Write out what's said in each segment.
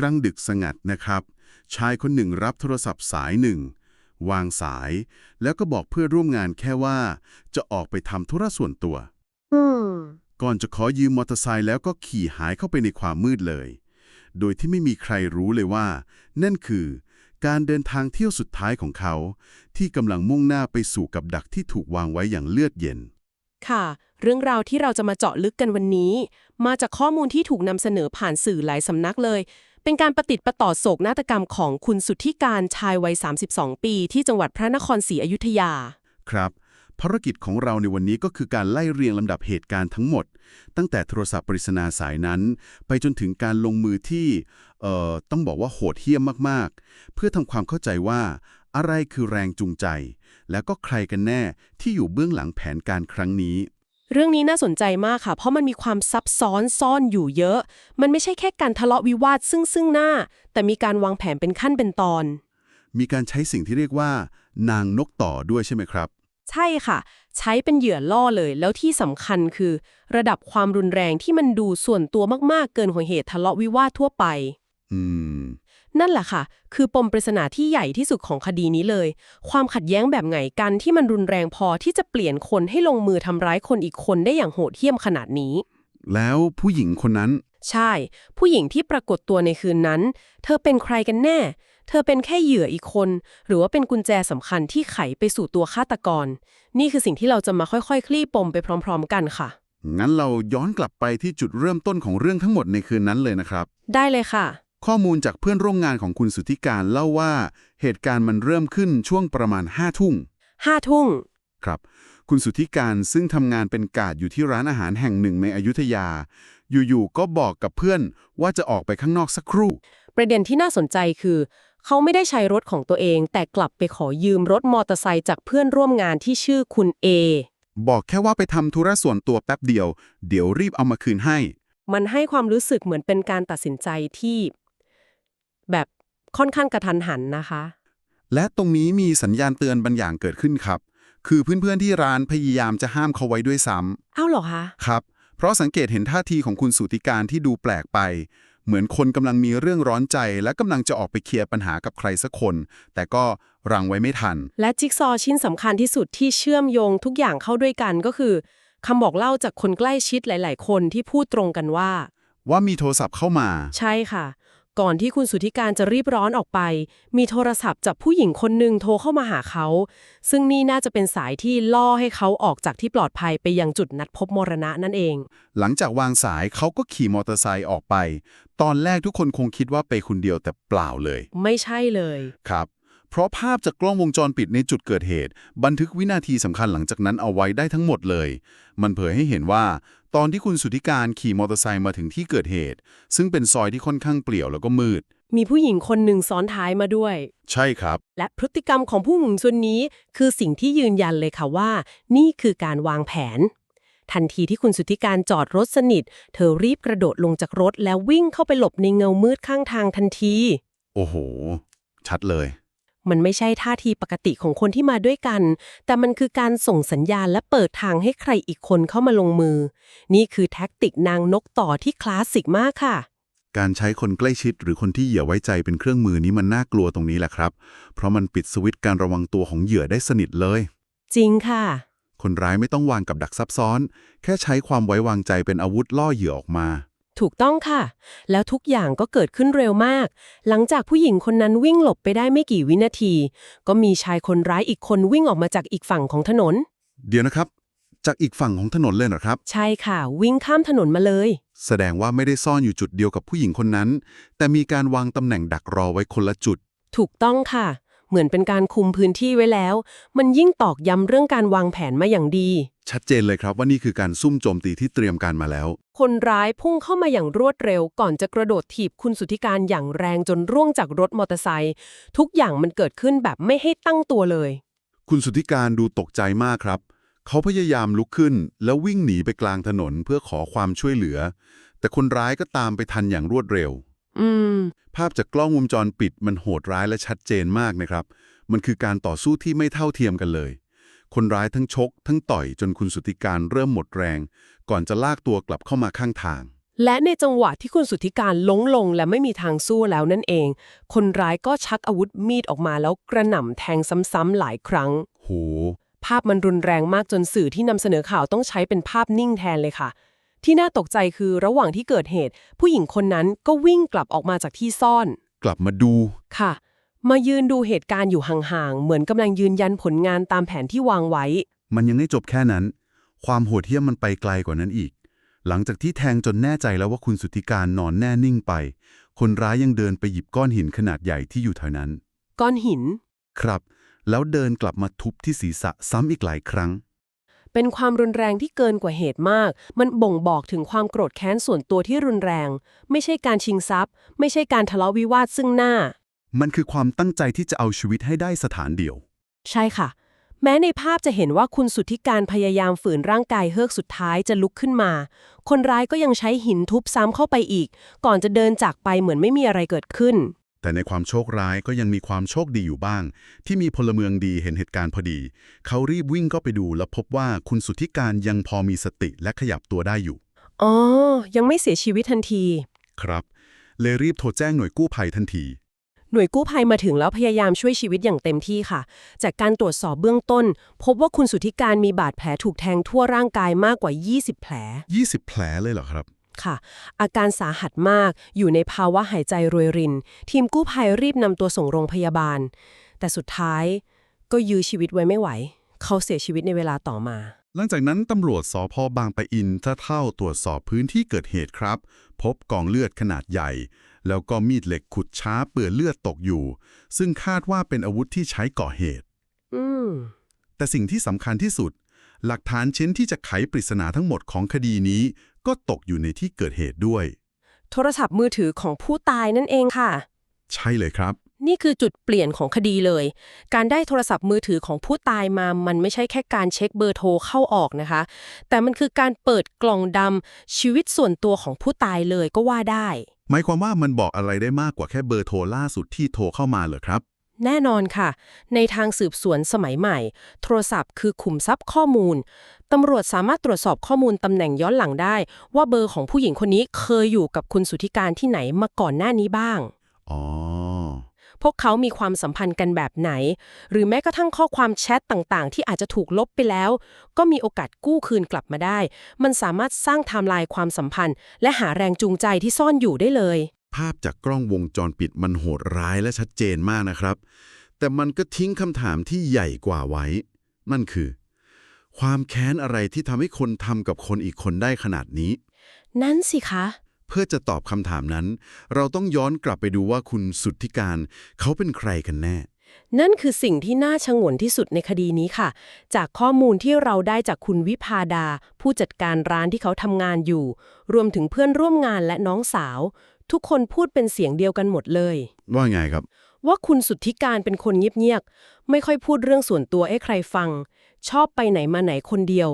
กลางดึกสงัดนะครับ ชายคนหนึ่งรับโทรศัพท์สายหนึ่ง วางสาย แล้วก็บอกเพื่อนร่วมงานแค่ว่า จะออกไปทำธุระส่วนตัวอืมก่อนจะขอยืมมอเตอร์ไซค์แล้วก็ขี่หายเข้าไปในความมืดเลย โดยที่ไม่มีใครรู้เลยว่า นั่นคือ การเดินทางเที่ยวสุดท้ายของเขา ที่กำลังมุ่งหน้าไปสู่กับดักที่ถูกวางไว้อย่างเลือดเย็นค่ะ เรื่องราวที่เราจะมาเจาะลึกกันวันนี้ มาจากข้อมูลที่ถูกนำเสนอผ่านสื่อหลายสำนักเลย เป็นการประติดประต่อโศกนาฏกรรมของคุณสุทธิการชายวัย 32 ปี ที่จังหวัดพระนครศรีอยุธยา ครับ ภารกิจของเราในวันนี้ก็คือการไล่เรียงลำดับเหตุการณ์ทั้งหมด ตั้งแต่โทรศัพท์ปริศนาสายนั้น ไปจนถึงการลงมือที่เอ่อต้องบอกว่าโหดเหี้ยมมากๆ เพื่อทำความเข้าใจว่าอะไรคือแรงจูงใจ แล้วก็ใครกันแน่ที่อยู่เบื้องหลังแผนการครั้งนี้ เรื่องนี้น่าสนใจมากค่ะ เพราะมันมีความซับซ้อนซ่อนอยู่เยอะ มันไม่ใช่แค่การทะเลาะวิวาทซึ่งซึ่งหน้า แต่มีการวางแผนเป็นขั้นเป็นตอน มีการใช้สิ่งที่เรียกว่า นางนกต่อด้วยใช่ไหมครับ ใช่ค่ะ ใช้เป็นเหยื่อล่อเลย แล้วที่สำคัญคือ ระดับความรุนแรงที่มันดูส่วนตัวมากๆ เกินกว่าเหตุทะเลาะวิวาททั่วไป อืม นั่นแหละค่ะ คือปมปริศนาที่ใหญ่ที่สุดของคดีนี้เลย ความขัดแย้งแบบไงกันที่มันรุนแรงพอที่จะเปลี่ยนคนให้ลงมือทำร้ายคนอีกคนได้อย่างโหดเหี้ยมขนาดนี้ แล้วผู้หญิงคนนั้น ใช่ ผู้หญิงที่ปรากฏตัวในคืนนั้น เธอเป็นใครกันแน่ เธอเป็นแค่เหยื่ออีกคน หรือว่าเป็นกุญแจสำคัญที่ไขไปสู่ตัวฆาตกร นี่คือสิ่งที่เราจะมาค่อยๆ คลี่ปมไปพร้อม ๆ กันค่ะงั้นเราย้อนกลับไปที่จุดเริ่มต้นของเรื่องทั้งหมดในคืนนั้นเลยนะครับ ได้เลยค่ะ ข้อมูลจากเพื่อนร่วมงานของคุณสุทธิการเล่าว่าเหตุการณ์มันเริ่มขึ้นช่วงประมาณห้าทุ่งห้าทุ่งครับ คุณสุทธิการซึ่งทำงานเป็นกาดอยู่ที่ร้านอาหารแห่งหนึ่งในอยุธยา อยู่ๆก็บอกกับเพื่อนว่าจะออกไปข้างนอกสักครู่ ประเด็นที่น่าสนใจคือ เขาไม่ได้ใช้รถของตัวเอง แต่กลับไปขอยืมรถมอเตอร์ไซค์จากเพื่อนร่วมงานที่ชื่อคุณเอบอกแค่ว่าไปทำธุระส่วนตัวแป๊บเดียว เดี๋ยวรีบเอามาคืนให้ มันให้ความรู้สึกเหมือนเป็นการตัดสินใจที่ แบบค่อนข้างกระทันหันนะคะ และตรงนี้มีสัญญาณเตือนบางอย่างเกิดขึ้นครับ คือเพื่อนๆที่ร้านพยายามจะห้ามเขาไว้ด้วยซ้ำเอ้าเหรอคะครับ เพราะสังเกตเห็นท่าทีของคุณสุติการที่ดูแปลกไป เหมือนคนกำลังมีเรื่องร้อนใจ และกำลังจะออกไปเคลียร์ปัญหากับใครสักคน แต่ก็รังไว้ไม่ทัน และจิ๊กซอว์ชิ้นสำคัญที่สุดที่เชื่อมโยงทุกอย่างเข้าด้วยกันก็คือคำบอกเล่าจากคนใกล้ชิดหลาย ๆ คนที่พูดตรงกันว่า ว่ามีโทรศัพท์เข้ามา ใช่ค่ะ ก่อนที่คุณสุทธิการจะรีบร้อนออกไป มีโทรศัพท์จากผู้หญิงคนหนึ่งโทรเข้ามาหาเขา ซึ่งนี่น่าจะเป็นสายที่ล่อให้เขาออกจากที่ปลอดภัยไปยังจุดนัดพบมรณะนั่นเอง หลังจากวางสายเขาก็ขี่มอเตอร์ไซค์ออกไป ตอนแรกทุกคนคงคิดว่าไปคนเดียวแต่เปล่าเลย ไม่ใช่เลย ครับ เพราะภาพจากกล้องวงจรปิดในจุดเกิดเหตุ บันทึกวินาทีสำคัญหลังจากนั้นเอาไว้ได้ทั้งหมดเลย มันเผยให้เห็นว่า ตอนที่คุณสุทธิการขี่มอเตอร์ไซค์มาถึงที่เกิดเหตุ ซึ่งเป็นซอยที่ค่อนข้างเปลี่ยวแล้วก็มืด มีผู้หญิงคนหนึ่งซ้อนท้ายมาด้วย ใช่ครับ และพฤติกรรมของผู้หญิงส่วนนี้ คือสิ่งที่ยืนยันเลยค่ะว่า นี่คือการวางแผน ทันทีที่คุณสุทธิการจอดรถสนิท เธอรีบกระโดดลงจากรถแล้ววิ่งเข้าไปหลบในเงามืดข้างทางทันที โอ้โห ชัดเลย มันไม่ใช่ท่าทีปกติของคนที่มาด้วยกัน แต่มันคือการส่งสัญญาณและเปิดทางให้ใครอีกคนเข้ามาลงมือ นี่คือแท็กติกนางนกต่อที่คลาสสิกมากค่ะ การใช้คนใกล้ชิดหรือคนที่เหยื่อไว้ใจเป็นเครื่องมือนี้มันน่ากลัวตรงนี้แหละครับ เพราะมันปิดสวิตช์การระวังตัวของเหยื่อได้สนิทเลย จริงค่ะ คนร้ายไม่ต้องวางกับดักซับซ้อน แค่ใช้ความไว้วางใจเป็นอาวุธล่อเหยื่อออกมา ถูกต้องค่ะ แล้วทุกอย่างก็เกิดขึ้นเร็วมาก หลังจากผู้หญิงคนนั้นวิ่งหลบไปได้ไม่กี่วินาที ก็มีชายคนร้ายอีกคนวิ่งออกมาจากอีกฝั่งของถนน เดี๋ยวนะครับ จากอีกฝั่งของถนนเลยเหรอครับ ใช่ค่ะ วิ่งข้ามถนนมาเลย แสดงว่าไม่ได้ซ่อนอยู่จุดเดียวกับผู้หญิงคนนั้น แต่มีการวางตำแหน่งดักรอไว้คนละจุด ถูกต้องค่ะ เหมือนเป็นการคุมพื้นที่ไว้แล้ว มันยิ่งตอกย้ำเรื่องการวางแผนมาอย่างดี ชัดเจนเลยครับว่านี่คือการซุ่มโจมตีที่เตรียมการมาแล้ว คนร้ายพุ่งเข้ามาอย่างรวดเร็ว ก่อนจะกระโดดถีบคุณสุทธิการอย่างแรงจนร่วงจากรถมอเตอร์ไซค์ทุกอย่างมันเกิดขึ้นแบบไม่ให้ตั้งตัวเลย คุณสุทธิการดูตกใจมากครับ เขาพยายามลุกขึ้น แล้ววิ่งหนีไปกลางถนนเพื่อขอความช่วยเหลือ แต่คนร้ายก็ตามไปทันอย่างรวดเร็ว อืม ภาพจากกล้องวงจรปิดมันโหดร้ายและชัดเจนมากนะครับ มันคือการต่อสู้ที่ไม่เท่าเทียมกันเลย คนร้ายทั้งชก ทั้งต่อยจนคุณสุทธิการเริ่มหมดแรง ก่อนจะลากตัวกลับเข้ามาข้างทาง และในจังหวะที่คุณสุทธิการล้มลงและไม่มีทางสู้แล้วนั่นเอง คนร้ายก็ชักอาวุธมีดออกมาแล้วกระหน่ำแทงซ้ำๆหลายครั้ง โห ภาพมันรุนแรงมากจนสื่อที่นำเสนอข่าวต้องใช้เป็นภาพนิ่งแทนเลยค่ะ ที่น่าตกใจคือระหว่างที่เกิดเหตุ ผู้หญิงคนนั้นก็วิ่งกลับออกมาจากที่ซ่อน กลับมาดูค่ะ มายืนดูเหตุการณ์อยู่ห่างๆ เหมือนกำลังยืนยันผลงานตามแผนที่วางไว้ มันยังไม่จบแค่นั้น ความโหดเหี้ยมมันไปไกลกว่านั้นอีก หลังจากที่แทงจนแน่ใจแล้วว่าคุณสุทธิการนอนแน่นิ่งไป คนร้ายยังเดินไปหยิบก้อนหินขนาดใหญ่ที่อยู่แถวนั้น ก้อนหิน ครับ แล้วเดินกลับมาทุบที่ศีรษะซ้ำอีกหลายครั้ง เป็นความรุนแรงที่เกินกว่าเหตุมาก มันบ่งบอกถึงความโกรธแค้นส่วนตัวที่รุนแรง ไม่ใช่การชิงทรัพย์ ไม่ใช่การทะเลาะวิวาทซึ่งหน้า มันคือความตั้งใจที่จะเอาชีวิตให้ได้สถานเดียว ใช่ค่ะ แม้ในภาพจะเห็นว่าคุณสุทธิการพยายามฝืนร่างกายเฮือกสุดท้ายจะลุกขึ้นมา คนร้ายก็ยังใช้หินทุบซ้ำเข้าไปอีก ก่อนจะเดินจากไปเหมือนไม่มีอะไรเกิดขึ้น แต่ในความโชคร้ายก็ยังมีความโชคดีอยู่บ้าง ที่มีพลเมืองดีเห็นเหตุการณ์พอดี เขารีบวิ่งเข้าไปดูแล้วพบว่าคุณสุทธิการยังพอมีสติและขยับตัวได้อยู่ อ๋อ ยังไม่เสียชีวิตทันที ครับ เลยรีบโทรแจ้งหน่วยกู้ภัยทันที หน่วยกู้ภัยมาถึงแล้วพยายามช่วยชีวิตอย่างเต็มที่ค่ะ จากการตรวจสอบเบื้องต้น พบว่าคุณสุทธิการมีบาดแผลถูกแทงทั่วร่างกายมากกว่า 20 แผล 20 แผลเลยเหรอครับ ค่ะ อาการสาหัสมากอยู่ในภาวะหายใจรวยริน ทีมกู้ภัยรีบนำตัวส่งโรงพยาบาล แต่สุดท้ายก็ยื้อชีวิตไว้ไม่ไหว เขาเสียชีวิตในเวลาต่อมาหลังจากนั้นตำรวจสพบางปะอินท่าเท่าตรวจสอบพื้นที่เกิดเหตุครับ พบกองเลือดขนาดใหญ่ แล้วก็มีดเหล็กขุดช้าเปื่อยเลือดตกอยู่ ซึ่งคาดว่าเป็นอาวุธที่ใช้ก่อเหตุอืมแต่สิ่งที่สำคัญที่สุด หลักฐานชิ้นที่จะไขปริศนาทั้งหมดของคดีนี้ ก็ตกอยู่ในที่เกิดเหตุด้วย โทรศัพท์มือถือของผู้ตายนั่นเองค่ะ ใช่เลยครับ นี่คือจุดเปลี่ยนของคดีเลย การได้โทรศัพท์มือถือของผู้ตายมา มันไม่ใช่แค่การเช็คเบอร์โทรเข้าออกนะคะ แต่มันคือการเปิดกล่องดำชีวิตส่วนตัวของผู้ตายเลยก็ว่าได้ หมายความว่ามันบอกอะไรได้มากกว่าแค่เบอร์โทรล่าสุดที่โทรเข้ามาเหรอครับ แน่นอนค่ะ ในทางสืบสวนสมัยใหม่ โทรศัพท์คือขุมทรัพย์ข้อมูล ตำรวจสามารถตรวจสอบข้อมูลตำแหน่งย้อนหลังได้ ว่าเบอร์ของผู้หญิงคนนี้เคยอยู่กับคุณสุทธิการที่ไหนมาก่อนหน้านี้บ้าง อ๋อ พวกเขามีความสัมพันธ์กันแบบไหน หรือแม้กระทั่งข้อความแชทต่างๆ ที่อาจจะถูกลบไปแล้ว ก็มีโอกาสกู้คืนกลับมาได้ มันสามารถสร้างไทม์ไลน์ความสัมพันธ์ และหาแรงจูงใจที่ซ่อนอยู่ได้เลย ภาพจากกล้องวงจรปิดมันโหดร้ายและชัดเจนมากนะครับ แต่มันก็ทิ้งคำถามที่ใหญ่กว่าไว้ นั่นคือ ความแค้นอะไรที่ทำให้คนทำกับคนอีกคนได้ขนาดนี้ นั่นสิคะ เพื่อจะตอบคำถามนั้น เราต้องย้อนกลับไปดูว่าคุณสุทธิการ เขาเป็นใครกันแน่ นั่นคือสิ่งที่น่าชงนที่สุดในคดีนี้ค่ะ จากข้อมูลที่เราได้จากคุณวิพาดา ผู้จัดการร้านที่เขาทำงานอยู่ รวมถึงเพื่อนร่วมงานและน้องสาว ทุกคนพูดเป็นเสียงเดียวกันหมดเลย ว่าไงครับ ว่าคุณสุทธิการเป็นคนเงียบๆไม่ค่อยพูดเรื่องส่วนตัวให้ใครฟัง ชอบไปไหนมาไหนคนเดียว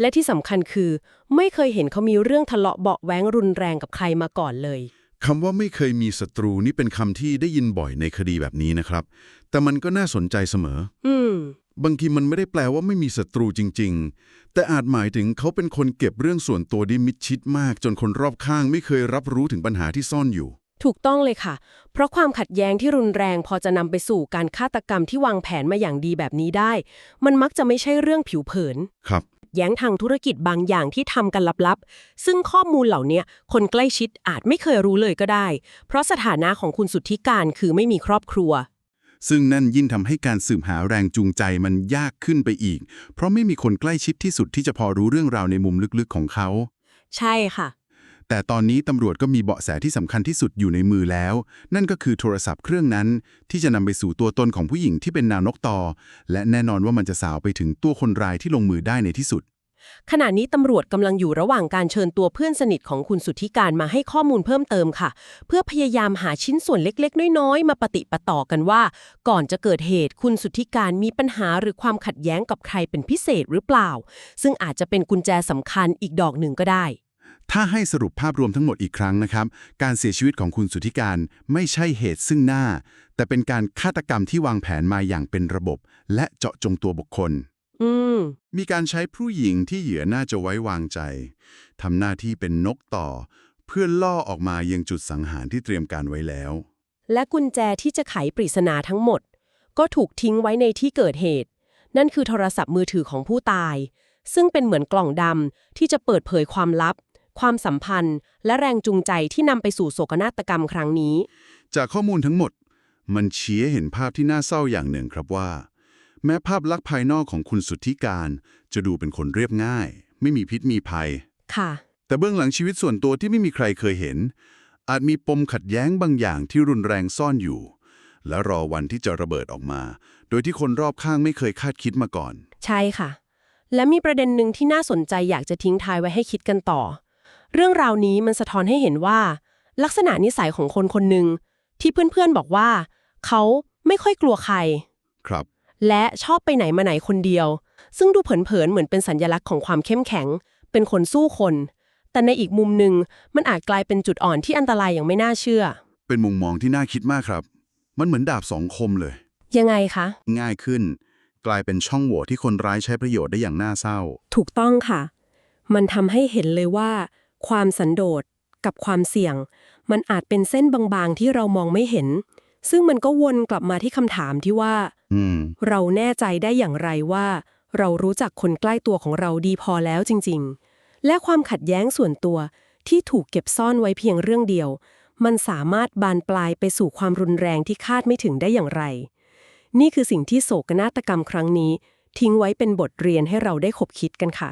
และที่สำคัญคือ ไม่เคยเห็นเขามีเรื่องทะเลาะเบาะแว้งรุนแรงกับใครมาก่อนเลยคำว่าไม่เคยมีศัตรูนี่เป็นคำที่ได้ยินบ่อยในคดีแบบนี้นะครับ แต่มันก็น่าสนใจเสมอ อืม บางทีมันไม่ได้แปลว่าไม่มีศัตรูจริง ๆ แต่อาจหมายถึงเขาเป็นคนเก็บเรื่องส่วนตัวไดิมิดชิดมาก จนคนรอบข้างไม่เคยรับรู้ถึงปัญหาที่ซ่อนอยู่ ถูกต้องเลยค่ะ เพราะความขัดแย้งที่รุนแรงพอจะนำไปสู่การฆาตกรรมที่วางแผนมาอย่างดีแบบนี้ได้ มันมักจะไม่ใช่เรื่องผิวเผิน ครับ แย้งทางธุรกิจบางอย่างที่ทำกันลับๆ ซึ่งข้อมูลเหล่านี้คนใกล้ชิดอาจไม่เคยรู้เลยก็ได้ เพราะสถานะของคุณสุทธิการคือไม่มีครอบครัว ซึ่งนั่นยิ่งทำให้การสืบหาแรงจูงใจมันยากขึ้นไปอีก เพราะไม่มีคนใกล้ชิดที่สุดที่จะพอรู้เรื่องราวในมุมลึกๆของเขา ใช่ค่ะ แต่ตอนนี้ตำรวจก็มีเบาะแสที่สำคัญที่สุดอยู่ในมือแล้ว นั่นก็คือโทรศัพท์เครื่องนั้น ที่จะนำไปสู่ตัวตนของผู้หญิงที่เป็นนางนกต่อ และแน่นอนว่ามันจะสาวไปถึงตัวคนร้ายที่ลงมือได้ในที่สุด ขณะนี้ตำรวจกำลังอยู่ระหว่างการเชิญตัวเพื่อนสนิทของคุณสุทธิการมาให้ข้อมูลเพิ่มเติมค่ะ เพื่อพยายามหาชิ้นส่วนเล็กๆ น้อยๆ มาปฏิปต่อกันว่า ก่อนจะเกิดเหตุคุณสุทธิการมีปัญหาหรือความขัดแย้งกับใครเป็นพิเศษหรือเปล่า ซึ่งอาจจะเป็นกุญแจสำคัญอีกดอกหนึ่งก็ได้ ถ้าให้สรุปภาพรวมทั้งหมดอีกครั้งนะครับ การเสียชีวิตของคุณสุทธิการไม่ใช่เหตุซึ่งหน้า แต่เป็นการฆาตกรรมที่วางแผนมาอย่างเป็นระบบ และเจาะจงตัวบุคคลอืมมีการใช้ผู้หญิงที่เหยื่อน่าจะไว้วางใจทำหน้าที่เป็นนกต่อ เพื่อล่อออกมายังจุดสังหารที่เตรียมการไว้แล้ว และกุญแจที่จะไขปริศนาทั้งหมด ก็ถูกทิ้งไว้ในที่เกิดเหตุ นั่นคือโทรศัพท์มือถือของผู้ตาย ซึ่งเป็นเหมือนกล่องดำที่จะเปิดเผยความลับ ความสัมพันธ์ และแรงจูงใจที่นำไปสู่โศกนาฏกรรมครั้งนี้ จากข้อมูลทั้งหมด มันชี้ให้เห็นภาพที่น่าเศร้าอย่างหนึ่งครับว่า แม้ภาพลักษณ์ภายนอกของคุณสุทธิการ จะดูเป็นคนเรียบง่าย ไม่มีพิษมีภัย ค่ะ แต่เบื้องหลังชีวิตส่วนตัวที่ไม่มีใครเคยเห็น อาจมีปมขัดแย้งบางอย่างที่รุนแรงซ่อนอยู่ และรอวันที่จะระเบิดออกมา โดยที่คนรอบข้างไม่เคยคาดคิดมาก่อน ใช่ค่ะ และมีประเด็นหนึ่งที่น่าสนใจอยากจะทิ้งท้ายไว้ให้คิดกันต่อ เรื่องราวนี้มันสะท้อนให้เห็นว่า ลักษณะนิสัยของคนคนหนึ่งที่เพื่อนๆบอกว่า เขาไม่ค่อยกลัวใคร ครับ และชอบไปไหนมาไหนคนเดียว ซึ่งดูเผินๆเหมือนเป็นสัญญลักษณ์ของความเข้มแข็ง เป็นคนสู้คน แต่ในอีกมุมหนึ่งมันอาจกลายเป็นจุดอ่อนที่อันตรายอย่างไม่น่าเชื่อ เป็นมุมมองที่น่าคิดมากครับ มันเหมือนดาบสองคมเลย ยังไงคะ ง่ายขึ้น กลายเป็นช่องโหว่ที่คนร้ายใช้ประโยชน์ได้อย่างน่าเศร้า ถูกต้องค่ะ มันทำให้เห็นเลยว่า ความสันโดษกับความเสี่ยง มันอาจเป็นเส้นบางๆที่เรามองไม่เห็น ซึ่งมันก็วนกลับมาที่คำถามที่ว่าอืมเราแน่ใจได้อย่างไรว่า เรารู้จักคนใกล้ตัวของเราดีพอแล้วจริง ๆ และความขัดแย้งส่วนตัวที่ถูกเก็บซ่อนไว้เพียงเรื่องเดียว มันสามารถบานปลายไปสู่ความรุนแรงที่คาดไม่ถึงได้อย่างไร นี่คือสิ่งที่โศกนาฏกรรมครั้งนี้ ทิ้งไว้เป็นบทเรียนให้เราได้ขบคิดกันค่ะ